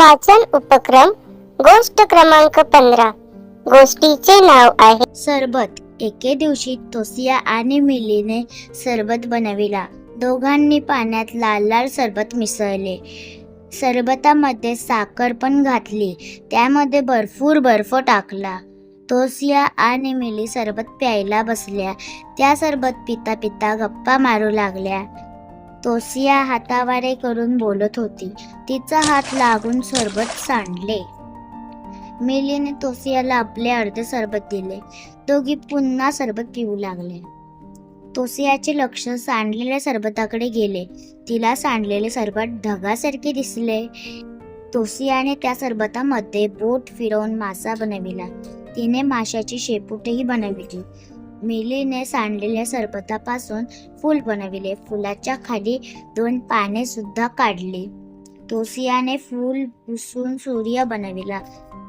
वाचन उपक्रम गोष्ट क्रमांक पंधरा. गोष्टीचे नाव आहे सरबत. एके दिवशी तोसिया आणि मिलीने सरबत बनविला. दोघांनी पाण्यात लाल लाल सरबत मिसळले. सरबतामध्ये साखर पण घातली. त्यामध्ये भरपूर बर्फ टाकला. तोसिया आणि मिली सरबत प्यायला बसल्या. त्या सरबत पिता पिता गप्पा मारू लागल्या. तोसिया हातावारे करून बोलत होती. तिचा हात लागून सरबत सांडले. मिलीने तोसियाला आपले अर्धे सरबत दिले. दोघी पुन्हा सरबत पिऊ लागले. तोसियाचे लक्ष सांडलेल्या सरबताकडे गेले. तिला सांडलेले सरबत ढगासारखे दिसले. तोसियाने त्या सरबतामध्ये बोट फिरवून मासा बनविला. तिने माशाची शेपूटही बनविली. मिलीने सांडलेल्या सरबतापासून फूल बनविले. फुलाच्या खाली दोन पाने सुद्धा काढली. तोसियाने फूल पुसून सूर्य बनविला.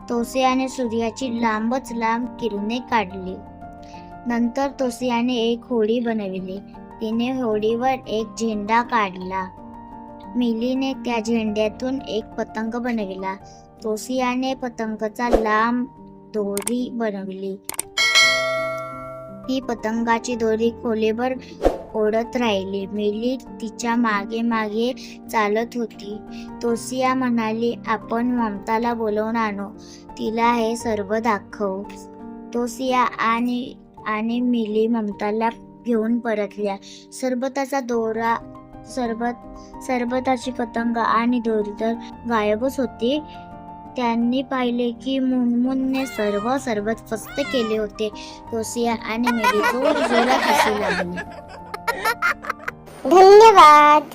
तोसियाने सूर्याची लांबच लांब किरणे काढली. नंतर तोसियाने एक होडी बनविली. तिने होडीवर एक झेंडा काढला. मिलीने त्या झेंड्यातून एक पतंग बनविला. तोसियाने पतंगचा लांब दोरी बनवली. ती पतंगाची दोरी खोलीवर ओढत राहिली. मिली तिच्यामागे मागे चालत होती. तोसिया म्हणाली आपण ममताला बोलवून आणू. तिला हे सर्व दाखव. तोसिया आणि आणि मिली ममताला घेऊन परतल्या. सरबताचा दोरा सरबत सरबताची पतंग आणि दोरी तर गायबच होती. त्यांनी पाहिले की मुनमुनने सर्व सरबत फस्त केले होते. कोसिया आणि मेरी जोर जोरात हसू लागली. धन्यवाद.